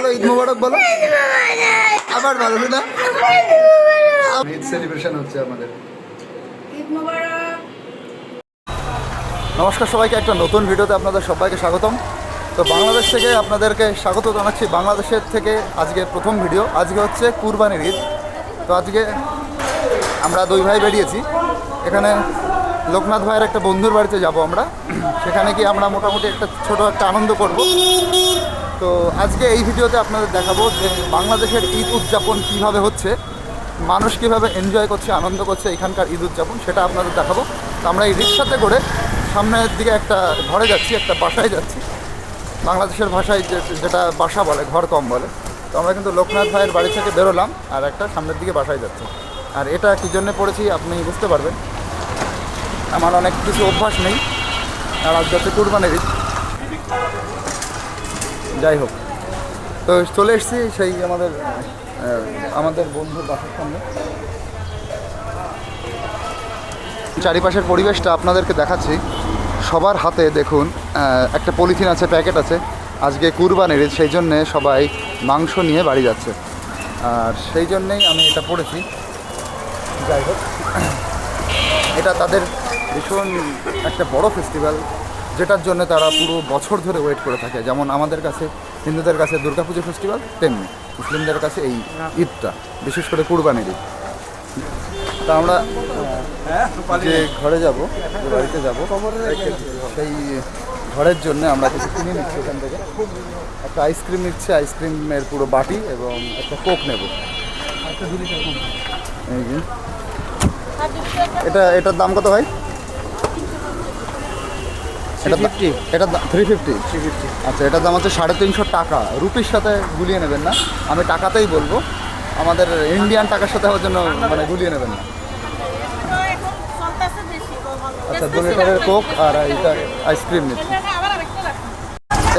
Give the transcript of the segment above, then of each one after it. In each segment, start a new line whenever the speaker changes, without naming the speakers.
বলো ঈদ মুবারক বলো। আবার ভালো না ঈদ সেলিব্রেশন হচ্ছে আমাদের।
ঈদ মোবারক।
নমস্কার সবাইকে একটা নতুন ভিডিওতে আপনাদের সবাইকে স্বাগতম। তো বাংলাদেশ থেকে আপনাদেরকে স্বাগত জানাচ্ছি। বাংলাদেশের থেকে আজকে প্রথম ভিডিও। আজকে হচ্ছে কুরবানির ঈদ। তো আজকে আমরা দুই ভাই বেরিয়েছি। এখানে লোকনাথ ভাইয়ের একটা বন্ধুর বাড়িতে যাব আমরা। সেখানে গিয়ে আমরা মোটামুটি একটা ছোট একটা আনন্দ করব। তো আজকে এই ভিডিওতে আপনাদের দেখাবো যে বাংলাদেশের ঈদ উদযাপন কীভাবে হচ্ছে, মানুষ কীভাবে এনজয় করছে, আনন্দ করছে এখানকার ঈদ উদযাপন সেটা আপনাদের দেখাবো। তো আমরা এই রিক্সাতে করে সামনের দিকে একটা ঘরে যাচ্ছি, একটা বাসায় যাচ্ছি। বাংলাদেশের ভাষায় যে, যেটা বাসা বলে, ঘর কম বলে। তো আমরা কিন্তু লোকনাথ ভাইয়ের বাড়ি থেকে বেরোলাম আর একটা সামনের দিকে বাসায় যাচ্ছি। আর এটা কী জন্যে পড়েছি আপনি বুঝতে পারবেন। আমার অনেক কিছু অভ্যাস নেই। আর আজ কুরবানির ঈদ। যাই হোক। তো চলে এসেছি সেই আমাদের আমাদের বন্ধুর বাসার সামনে। চারিপাশের পরিবেশটা আপনাদেরকে দেখাচ্ছি। সবার হাতে দেখুন একটা পলিথিন আছে, প্যাকেট আছে। আজকে কুরবানির সেই জন্যে সবাই মাংস নিয়ে বাড়ি যাচ্ছে। আর সেই জন্যেই আমি এটা পড়েছি। যাই হোক, এটা তাদের ভীষণ একটা বড় ফেস্টিভ্যাল যেটার জন্য তারা পুরো বছর ধরে ওয়েট করে থাকে। যেমন আমাদের কাছে, হিন্দুদের কাছে দুর্গাপুজো ফেস্টিভ্যাল তেমনি মুসলিমদের কাছে এই ঈদটা, বিশেষ করে কুরবানির ঈদ। তা আমরা, যে ঘরে যাব বাড়িতে যাব, সেই ঘরের জন্য আমরা কিছু কিনে নিচ্ছি এখান থেকে। একটা আইসক্রিম নিচ্ছে, আইসক্রিমের পুরো বাটি এবং একটা কোক নেব। এটা, এটার দাম কত ভাই? এটা থ্রি ফিফটি আচ্ছা এটার দাম হচ্ছে সাড়ে তিনশো টাকা। রুপির সাথে গুলিয়ে নেবেন না। আমি টাকাতেই বলব। আমাদের ইন্ডিয়ান টাকার সাথে হওয়ার জন্য মানে গুলিয়ে নেবেন না। আচ্ছা দু লিটারের কোক আর এইটা আইসক্রিম নিচ্ছি।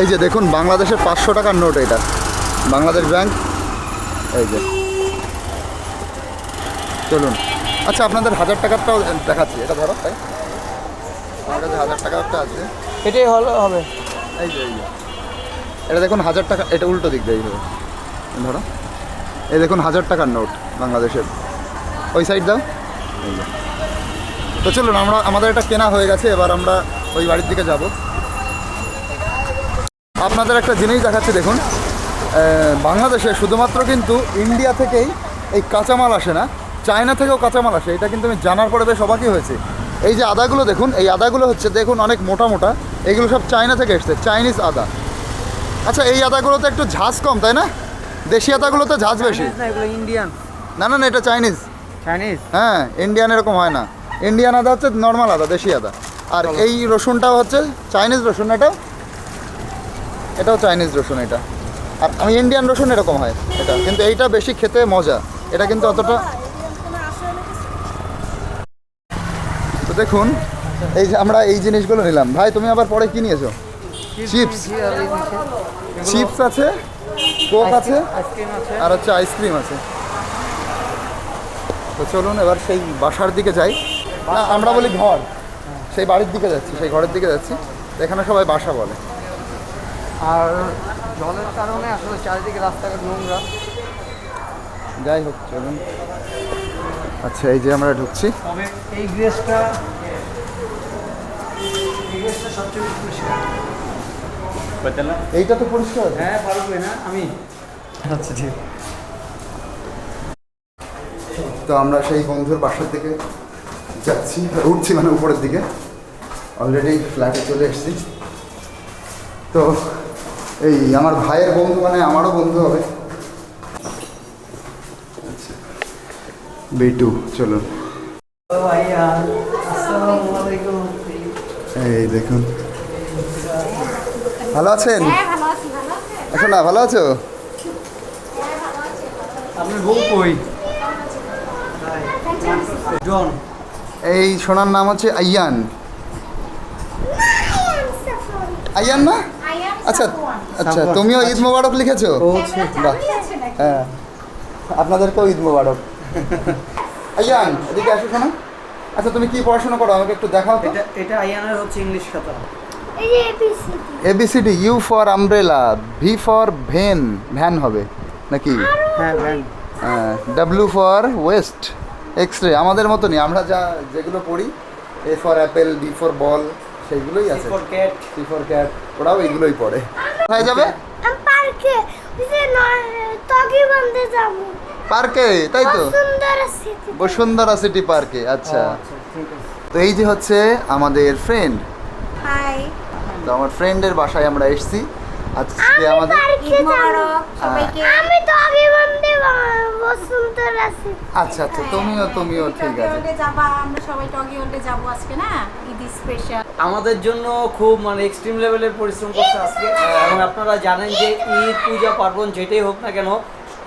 এই যে দেখুন বাংলাদেশের পাঁচশো টাকার নোট এটা। বাংলাদেশ ব্যাংক। এই যে। চলুন। আচ্ছা আপনাদের হাজার টাকারটাও দেখাচ্ছি। এটা ধরো তাই? আমার কাছে হাজার টাকা একটা আছে।
এটাই হলো হবে।
এই যে এই যে। এটা দেখুন হাজার টাকা এটা উল্টো দিক দিয়ে ধরো। এই দেখুন হাজার টাকার নোট বাংলাদেশের। ওই সাইড দাও। তো চলুন আমরা আমাদের এটা কেনা হয়ে গেছে এবার আমরা ওই বাড়ির দিকে যাব। আপনাদের একটা জিনিস দেখাচ্ছি দেখুন। বাংলাদেশে শুধুমাত্র কিন্তু ইন্ডিয়া থেকেই এই কাঁচামাল আসে না চায়না থেকেও কাঁচামাল আসে। এটা কিন্তু আমি জানার পরে বেশ অবাকই হয়েছে। এই যে আদাগুলো দেখুন এই আদাগুলো হচ্ছে দেখুন অনেক মোটা মোটা। এগুলো সব চায়না থেকে এসছে চাইনিজ আদা। আচ্ছা এই আদাগুলোতে একটু ঝাঁজ কম তাই না? দেশি আদাগুলোতে ঝাঁজ বেশি।
ইন্ডিয়ান।
না না না এটা চাইনিজ।
চাইনিজ?
হ্যাঁ ইন্ডিয়ান এরকম হয় না। ইন্ডিয়ান আদা হচ্ছে নর্মাল আদা দেশি আদা। আর এই রসুনটাও হচ্ছে চাইনিজ রসুন এটা? এটাও চাইনিজ রসুন এটা। আর আমি ইন্ডিয়ান রসুন এরকম হয় এটা। কিন্তু এইটা বেশি খেতে মজা। এটা কিন্তু অতটা দেখুন এই যে আমরা এই জিনিসগুলো নিলাম। ভাই তুমি আবার পরে কি নিয়েছো? চিপস চিপস আছে কোক আছে আর হচ্ছে আইসক্রিম আছে। তো চলুন এবার সেই বাসার দিকে যাই। না আমরা বলি ঘর। সেই বাড়ির দিকে যাচ্ছি সেই ঘরের দিকে যাচ্ছি। এখানে সবাই বাসা বলে।
আর জলের কারণে আসলে চারিদিকে রাস্তাঘাট নোংরা।
যাই হোক চলুন। আচ্ছা এই যে আমরা ঢুকছি।
এই গ্রেসটা সবচেয়ে পরিষ্কার।
এইটা তো পরিষ্কার।
হ্যাঁ পারবে না আমি। আচ্ছা ঠিক
তো আমরা সেই বন্ধুর বাসার দিকে যাচ্ছি উঠছি মানে উপরের দিকে। অলরেডি ফ্ল্যাটে চলে এসেছি। তো এই আমার ভাইয়ের বন্ধু মানে আমারও বন্ধু হবে আচ্ছা বেটু চলুন
ও ভাইয়া আসসালামু আলাইকুম
এই দেখুন ভালো আছেন?
হ্যাঁ
এখন না ভালো আছো?
আপনার বউ কই? জন।
এই সোনার নাম হচ্ছে আইয়ান। আইয়ান না? আচ্ছা আচ্ছা তুমিও ঈদ মোবারক লিখেছো? বাহ। হ্যাঁ। আপনাদেরকেও ঈদ মোবারক। আইয়ান এদিকে আসো শোনো। আচ্ছা তুমি কি পড়াশোনা করো? আমাকে একটু দেখাও তো।
এটা এটা আইয়ানের হচ্ছে ইংলিশ খাতা।
এই যে ABC
ABCD U for umbrella V for van van হবে নাকি?
হ্যাঁ van
W for west X ray আমাদের মতনই আমরা যা যেগুলো পড়ি A for apple B for ball সেইগুলোই আছে।
For cat
C for cat ওরাও এইগুলোই পড়ে। কোথায় যাবে?
পার্কে ওই যে নয় তগি বন্ধে যাব।
পার্কে তাই তো? বসুন্ধরা সিটি পার্কে। আচ্ছা।
আচ্ছা
তো এই যে হচ্ছে আমাদের ফ্রেন্ড
হাই
তো আমার ফ্রেন্ডের বাসায় আমরা এসেছি। আজকে আমাদের
আমি তগি বন্ধে বসুন্ধরা সিটি
আচ্ছা আচ্ছা তুমিও তুমিও ঠিক আছে।
যাবা আমরা সবাই টগি ওল্ডে যাব আজকে না? ঈদ স্পেশাল
আমাদের জন্য খুব মানে এক্সট্রিম লেভেলের পরিশ্রম করছে আজকে। এবং আপনারা জানেন যে ঈদ পূজা পার্বণ যেটাই হোক না কেন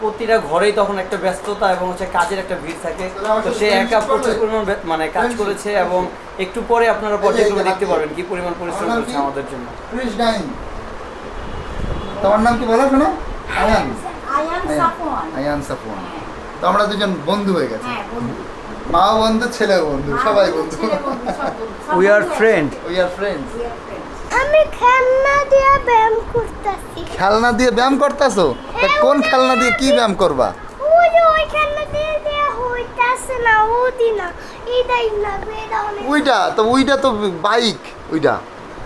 প্রতিটা ঘরেই তখন একটা ব্যস্ততা এবং হচ্ছে কাজের একটা ভিড় থাকে। তো সে একা প্রচুর পরিমাণ মানে কাজ করেছে এবং একটু পরে আপনারা পর্যায়ক্রমে দেখতে পারবেন কি পরিমাণ পরিশ্রম করছে আমাদের জন্য।
তোমার নাম কি বলো শোনো? আয়ান।
আয়ান সাফওয়ান।
তো আমরা দুজন বন্ধু হয়ে গেছি।
হ্যাঁ
মা বন্ধু ছেলে বন্ধু সবাই বন্ধু
we are friend
we are friends
friends.
আমি খেলনা দিয়ে ব্যায়াম করতেছি।
খেলনা দিয়ে ব্যায়াম করতেছো? তা কোন খেলনা দিয়ে কি ব্যায়াম করবা?
ওই যে ওই খেলনা দিয়ে দিয়ে হইতাছে না ওদি না এটাই লাগবে এটা অনেক
উইটা তো উইটা তো বাইক উইটা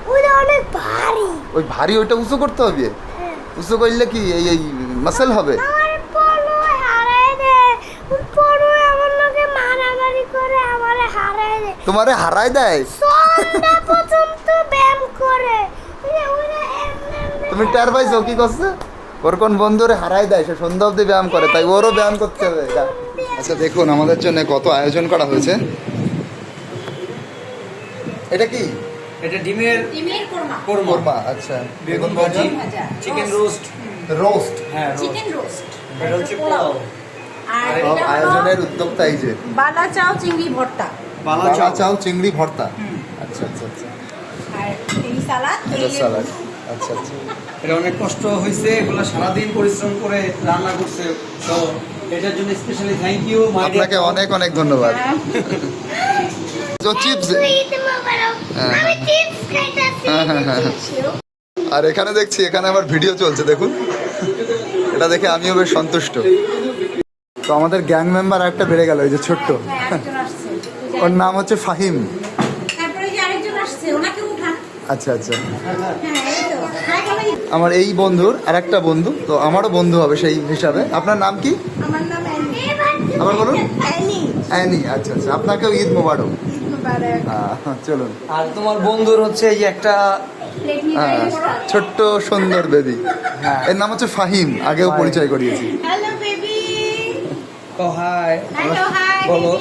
ওটা অনেক ভারী।
ওই ভারী ওইটা উঁচু করতে হবে?
হ্যাঁ।
উঁচু করলে কি এই এই মাসেল হবে?
আমার পড়ো হারায় দে পড়ো আমার লোকে মারামারি করে আমারে হারায় দে
তোমারে হারাই দেয়
সন্ধ্যা পর্যন্ত ব্যায়াম করে ওই যে- ওই যে এমনি এমনি
তুমি টের পাইছো কি করছে? ওর কোন বন্ধুরে হারাই দেয় সে সন্ধ্যা অব্দি ব্যায়াম করে তাই ওরও ব্যায়াম করতে হবে আচ্ছা দেখুন আমাদের জন্য কত আয়োজন করা হয়েছে। এটা কি?
এটা ডিমের
ডিমের কোরমা।
কোরমা।
কোরমা আচ্ছা।
বেগুন ভাজি চিকেন রোস্ট।
রোস্ট।
হ্যাঁ
চিকেন রোস্ট।
এটা হচ্ছে পোলাও।
আর
আয়োজনের উদ্যোক্তা এই যে।
বালা চাও চিংড়ি ভর্তা।
বালা চাও।
চিংড়ি ভর্তা। আচ্ছা আচ্ছা আচ্ছা।
আর এই সালাদ এই
এটা স্যালাড আচ্ছা আচ্ছা।
এটা অনেক কষ্ট হয়েছে এগুলো সারাদিন পরিশ্রম করে রান্না করছে। তো এটার জন্য স্পেশালি থ্যাংক ইউ
আপনাকে অনেক অনেক ধন্যবাদ। চিপস হ্যাঁ, হ্যাঁ, হ্যাঁ, হ্যাঁ। আর এখানে দেখছি এখানে আবার ভিডিও চলছে দেখুন। এটা দেখে আমিও বেশ সন্তুষ্ট। তো আমাদের গ্যাং মেম্বার একটা বেড়ে গেল এই যে ছোট্ট।
হ্যাঁ,
ওর নাম হচ্ছে ফাহিম। আচ্ছা আচ্ছা।
হ্যাঁ।
আমার এই বন্ধুর আর একটা বন্ধু তো আমারও বন্ধু হবে সেই হিসাবে। আপনার নাম কি?
আমার
আবার বলুন।
অ্যানি।
আচ্ছা আচ্ছা। আপনাকেও ঈদ মোবারক।
ঈদ মোবারক।
আহ, চলুন।
আর তোমার বন্ধুর হচ্ছে এই একটা
হ্যাঁ। ছোট্ট সুন্দর বেবি।
হ্যাঁ।
এর নাম হচ্ছে ফাহিম আগেও পরিচয় করিয়েছি।
হ্যালো বেবি
ও হাই বলো।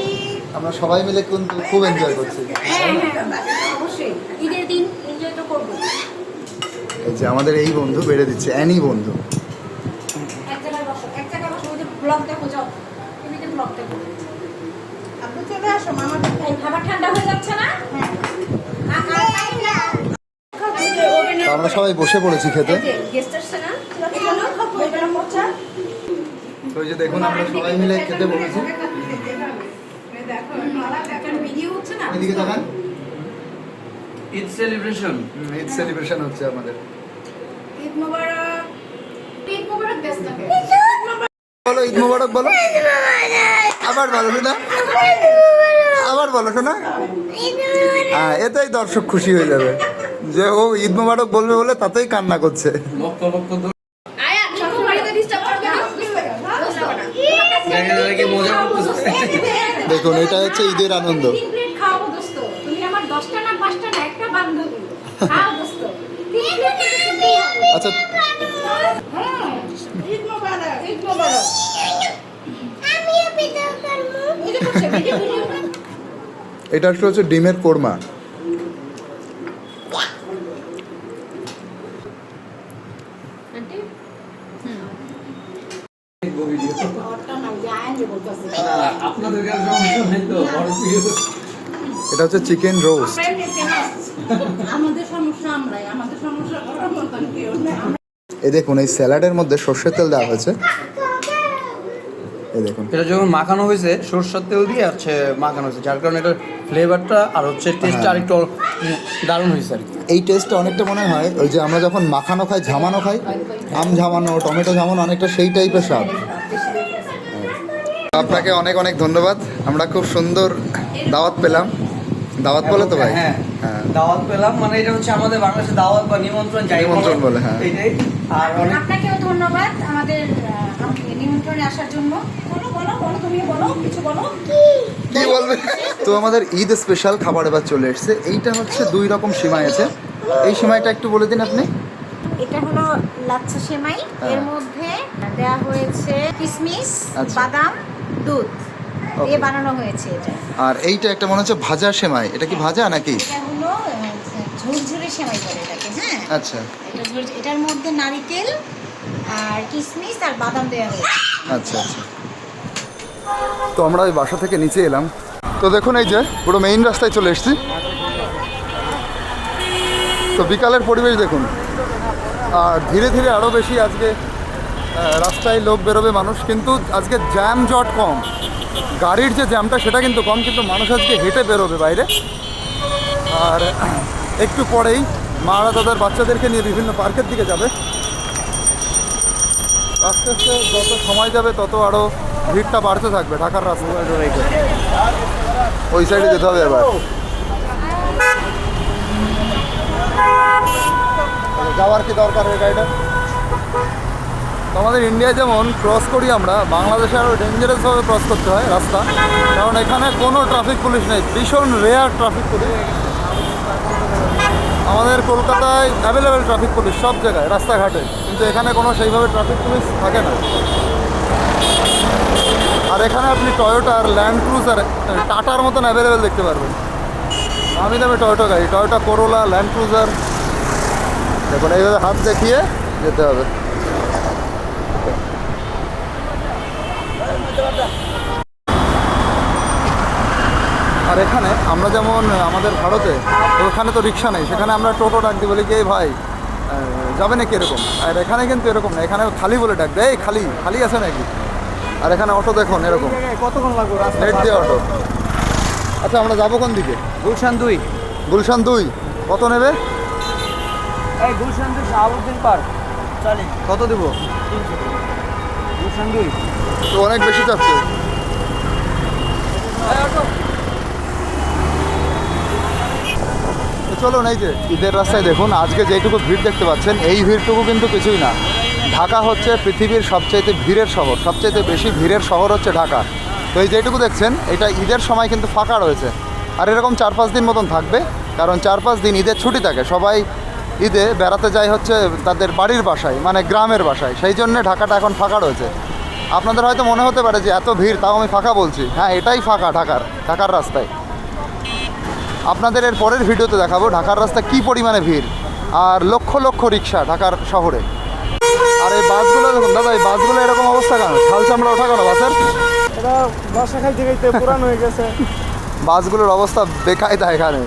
আমরা সবাই মিলে কিন্তু খুব এনজয় করছি
হ্যাঁ হ্যাঁ অবশ্যই ঈদের দিন এনজয় তো করব
এই যে আমাদের এই বন্ধু বেড়ে দিচ্ছে অ্যানি বন্ধু।
ওই হয়ে যাচ্ছে না? হ্যাঁ।
তো আমরা সবাই বসে পড়েছি খেতে। তো যে দেখুন আমরা সবাই মিলে খেতে বসেছি।
ভিডিও
এদিকে দেখান
ঈদ সেলিব্রেশন?
ঈদ সেলিব্রেশন হচ্ছে আমাদের।
ঈদ মোবারক ঈদ মোবারক ব্যস্ত
বলো ঈদ মোবারক বলো। আবার বলো শোনা। আবার বলো শোনা। হ্যাঁ এতেই দর্শক খুশি হয়ে যাবে। যে ও ঈদ মোবারক বলবে বলে তাতেই কান্না করছে। দেখুন এটা হচ্ছে ঈদের আনন্দ।
কাছে সমস্যা নেই তো বড় ভিডিও
এটা হচ্ছে চিকেন রোস্ট
আমাদের সমস্যা আমরাই আমাদের সমস্যা ওরা মতন
এই দেখুন এই স্যালাডের মধ্যে সর্ষের তেল দেওয়া হয়েছে। এই দেখুন।
এটা যখন মাখানো হয়েছে সরষের তেল দিয়ে হচ্ছে মাখানো হয়েছে যার কারণে এটার ফ্লেভারটা আর হচ্ছে টেস্টটা আরেকটু উম, দারুণ হয়েছে আর কি।
এই টেস্টটা অনেকটা মনে হয় ওই যে আমরা যখন মাখানো খাই ঝামানো খাই আম ঝামানো টমেটো ঝামানো অনেকটা সেই টাইপের স্বাদ। আপনাকে অনেক অনেক ধন্যবাদ। আমরা খুব সুন্দর দাওয়াত পেলাম। দাওয়াত বলে তো ভাই?
হ্যাঁ
হ্যাঁ।
দাওয়াত পেলাম মানে এটা হচ্ছে আমাদের বাংলাদেশে দাওয়াত বা নিমন্ত্রণ যাই
নিমন্ত্রণ বলে, হ্যাঁ।
আর
আপনাকেও ধন্যবাদ আমাদের নিমন্ত্রণে আসার জন্য। বলো বলো বলো তুমি বলো কিছু বলো।
কি বলবে? তো আমাদের ঈদ স্পেশাল খাবার এবার চলে এসেছে। এইটা হচ্ছে দুই রকম সিমাই আছে। এই সিমাইটা একটু বলে দিন আপনি।
এটা হলো লাচ্ছা সেমাই।
হ্যাঁ।
এর মধ্যে দেওয়া হয়েছে কিশমিশ
আচ্ছা।
বাদাম দুধ। দিয়ে বানানো হয়েছে এটা।
আর এইটা একটা মনে হচ্ছে ভাজা সেমাই। এটা কি ভাজা নাকি?
এটা হলো ঝুরঝুরে সেমাই বলে এটাকে হ্যাঁ?
আচ্ছা।
এটা এটার মধ্যে নারিকেল আর কিশমিশ আর বাদাম দেওয়া হয়েছে।
আচ্ছা আচ্ছা। তো আমরা ওই বাসা থেকে নিচে এলাম। তো দেখুন এই যে পুরো মেইন রাস্তায় চলে এসেছি। তো বিকালের পরিবেশ দেখুন। আর ধীরে ধীরে আরও বেশি আজকে রাস্তায় লোক বেরোবে মানুষ কিন্তু আজকে জ্যাম জট কম। গাড়ির যে জ্যামটা সেটা কিন্তু কম কিন্তু মানুষ আজকে হেঁটে বেরোবে বাইরে। আর একটু পরেই মারা তাদের বাচ্চাদেরকে নিয়ে বিভিন্ন পার্কের দিকে যাবে। আস্তে আস্তে যত সময় যাবে তত আরও ভিড়টা বাড়তে থাকবে ঢাকার রাস্তা ওই সাইডে যেতে হবে এবার যাওয়ার কি দরকার ওই গাড়িটা? আমাদের ইন্ডিয়ায় যেমন ক্রস করি আমরা, বাংলাদেশে আরও ডেঞ্জারাসভাবে ক্রস করতে হয় রাস্তা। কারণ এখানে কোনো ট্রাফিক পুলিশ নেই, ভীষণ রেয়ার ট্রাফিক পুলিশ আমাদের কলকাতায় অ্যাভেলেবেল ট্রাফিক পুলিশ সব জায়গায়, রাস্তাঘাটে। কিন্তু এখানে কোনো সেইভাবে ট্রাফিক পুলিশ থাকে না। আর এখানে আপনি টয়োটার ল্যান্ড ক্রুজার টাটার মতন অ্যাভেলেবেল দেখতে পারবেন। আমি দামে টয়োটা গাড়ি টয়োটা করোলা ল্যান্ড ক্রুজার দেখুন, এইভাবে হাত দেখিয়ে যেতে হবে। আর এখানে আমরা যেমন আমাদের ভারতে ওখানে তো রিক্সা নেই সেখানে আমরা টোটো ডাক দিই বলি কি ভাই যাবে নাকি এরকম? আর এখানে কিন্তু এরকম না এখানে খালি বলে ডাক দেয় খালি খালি আছে নাকি? আর এখানে অটো দেখুন এরকম।
কতক্ষণ লাগবে রাস্তা
নেট দিয়ে অটো। আচ্ছা আমরা যাব কোন দিকে?
গুলশান দুই।
গুলশান দুই। কত নেবে?
এই গুলশান দুই শাহাবুদ্দিন পার্ক। চলে
কত দিব?
গুলশান দুই।
তো অনেক বেশি চাচ্ছে চলুন এই যে ঈদের রাস্তায় দেখুন, আজকে যেটুকু ভিড় দেখতে পাচ্ছেন, এই ভিড়টুকু কিন্তু কিছুই না। ঢাকা হচ্ছে পৃথিবীর সবচাইতে ভিড়ের শহর, সবচাইতে বেশি ভিড়ের শহর হচ্ছে ঢাকা। তো এই যেটুকু দেখছেন, এটা ঈদের সময় কিন্তু ফাঁকা রয়েছে। আর এরকম চার পাঁচ দিন মতন থাকবে, কারণ চার পাঁচ দিন ঈদের ছুটি থাকে। সবাই ঈদে বেড়াতে যায় হচ্ছে তাদের বাড়ির বাসায় মানে গ্রামের বাসায়। সেই জন্যে ঢাকাটা এখন ফাঁকা রয়েছে। আপনাদের হয়তো মনে হতে পারে যে এত ভিড় তাও আমি ফাঁকা বলছি। হ্যাঁ এটাই ফাঁকা ঢাকার ঢাকার রাস্তায়। আপনাদের এর পরের ভিডিওতে দেখাবো ঢাকার রাস্তায় কী পরিমাণে ভিড় আর লক্ষ লক্ষ রিক্সা ঢাকার শহরে। আর এই বাসগুলো দেখুন দাদা এই বাসগুলো এরকম অবস্থা কেন? ছাল চামড়া ওঠা কেন বাসের?
এটা বাসা খাইতে খাইতে পুরান হয়ে গেছে।
বাসগুলোর অবস্থা বেকায়দা এখানে।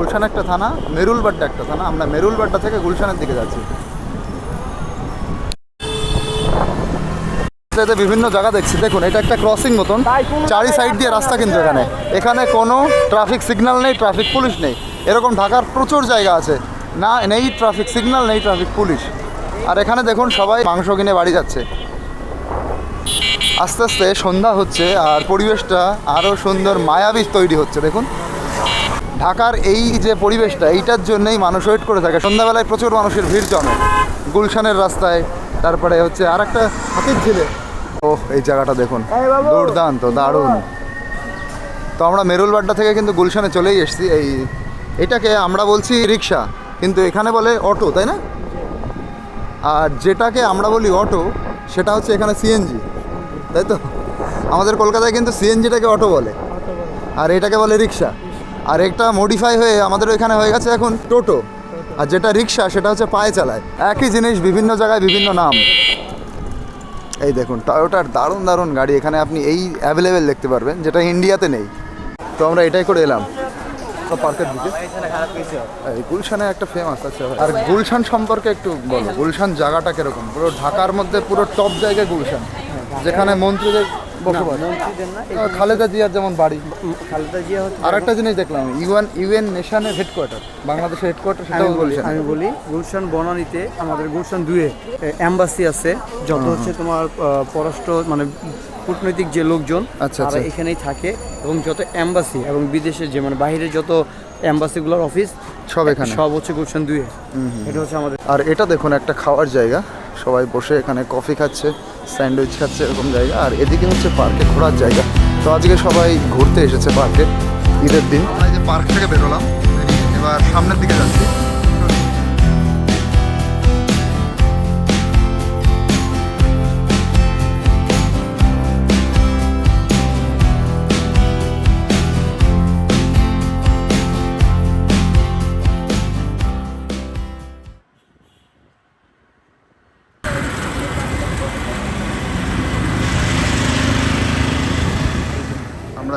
গুলশান একটা থানা, মেরুলবাড্ডা একটা থানা। আমরা মেরুলবাড্ডা থেকে গুলশানের দিকে যাচ্ছি। বিভিন্ন জায়গা দেখছি। দেখুন, এটা একটা ক্রসিং মতন। চারি সাইড দিয়ে রাস্তা কিন্তু এখানে। এখানে কোনো ট্রাফিক সিগন্যাল নেই ট্রাফিক পুলিশ নেই। এরকম ঢাকার প্রচুর জায়গা আছে। না, নেই ট্রাফিক সিগন্যাল নেই ট্রাফিক পুলিশ আর এখানে দেখুন, সবাই মাংস কিনে বাড়ি যাচ্ছে। আস্তে আস্তে সন্ধ্যা হচ্ছে আর পরিবেশটা আরও সুন্দর, মায়াবী তৈরি হচ্ছে। দেখুন ঢাকার এই যে পরিবেশটা এইটার জন্যই মানুষ ওয়েট করে থাকে। সন্ধ্যাবেলায় প্রচুর মানুষের ভিড় জমে। গুলশানের রাস্তায় তারপরে হচ্ছে আর একটা হাতির ঝিলে। ও এই জায়গাটা দেখুন। দুর্দান্ত দারুণ। তো আমরা মেরুলবাড্ডা থেকে কিন্তু গুলশানে চলেই এসেছি। এই এটাকে আমরা বলছি রিক্সা কিন্তু এখানে বলে অটো তাই না? আর যেটাকে আমরা বলি অটো সেটা হচ্ছে এখানে সিএনজি তাই তো? আমাদের কলকাতায় কিন্তু সিএনজিটাকে অটো বলে। আর এটাকে বলে রিক্সা। আর একটা মডিফাই হয়ে আমাদের ওইখানে হয়ে গেছে এখন টোটো আর যেটা রিক্সা সেটা হচ্ছে পায়ে চালায়। একই জিনিস বিভিন্ন জায়গায় বিভিন্ন নাম। এই দেখুন টয়োটার দারুণ দারুণ গাড়ি। এখানে আপনি এই অ্যাভেলেবেল দেখতে পারবেন যেটা ইন্ডিয়াতে নেই। তো আমরা এটাই করে এলাম। পার্কের দিকে। গুলশানে একটা ফেমাস আছে আর গুলশান সম্পর্কে একটু বলো। গুলশান জায়গাটা কীরকম? পুরো ঢাকার মধ্যে পুরো টপ জায়গায় গুলশান। যেখানে মন্ত্রীদের বসবাস খালেদা জিয়ার যেমন বাড়ি।
খালেদা জিয়া হচ্ছে
আর একটা জিনিস দেখলাম ইউএন ইউএন নেশনের হেডকোয়ার্টার বাংলাদেশের হেডকোয়ার্টার সেটাও
বলি
গুলশান
আমি বলি গুলশান বনানীতে আমাদের গুলশান দুয়ে এম্বাসি আছে যত হচ্ছে তোমার পররাষ্ট্র মানে কূটনৈতিক যে লোকজন
আচ্ছা,
তারা
আচ্ছা।
এখানেই থাকে এবং যত এম্বাসি এবং বিদেশের যে মানে বাইরের যত এম্বাসিগুলোর অফিস
সব এখানে।
সব হচ্ছে গুলশান দুয়ে। এটা হচ্ছে আমাদের
আর এটা দেখুন একটা খাওয়ার জায়গা সবাই বসে এখানে কফি খাচ্ছে। স্যান্ডউইচ খাচ্ছে এরকম জায়গা। আর এদিকে হচ্ছে পার্কে ঘোরার জায়গা। তো আজকে সবাই ঘুরতে এসেছে পার্কে, ঈদের দিন। আমরা এই যে পার্ক থেকে বেরোলাম, এবার সামনের দিকে যাচ্ছি।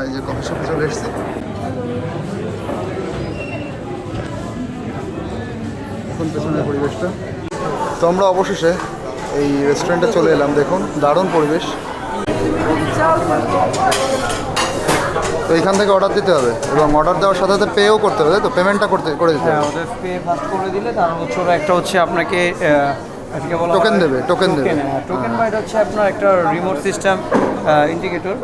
এই যে কফি শপে চলে এসেছি। এখন পেছনের পরিবেশটা। তো আমরা অবশেষে এই রেস্টুরেন্টে চলে এলাম দেখুন দারুণ পরিবেশ। তো এখান থেকে অর্ডার দিতে হবে এবং অর্ডার দেওয়ার সাথে সাথে পেও করতে হবে তাই তো? পেমেন্টটা করতে করে দিতে
হ্যাঁ
হবে।
ওদের পে ফাস্ট করে দিলে তার হচ্ছে একটা হচ্ছে আপনাকে
Token দেবে, টোকেন দেবে।
হ্যাঁ, বা এটা হচ্ছে আপনার একটা রিমোট সিস্টেম ইন্ডিকেটর